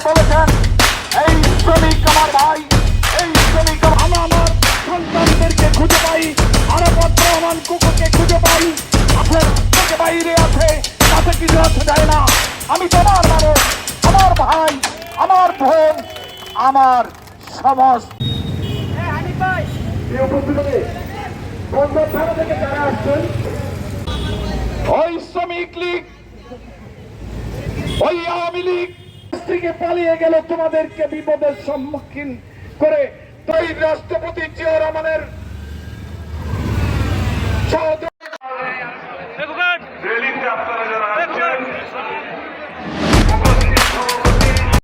বলেছেন এই শ্রমিক আমার ভাই এই শ্রমিক আমি আমার সন্তানদেরকে খুঁজে পাই আরাপত রহমান কুকুরকে খুঁজে পাই আপনার বাইরে আছে কাছে কিছু আছে যায় না। আমি তোমার মানুষ আমার ভাই আমার বোন আমার যারা আসছেন। ওই শ্রমিক লীগ ওই আওয়ামী লীগ থেকে পালিয়ে গেল তোমাদেরকে বিপদের সম্মুখীন করে। তাই রাষ্ট্রপতি জিয়া রহমানের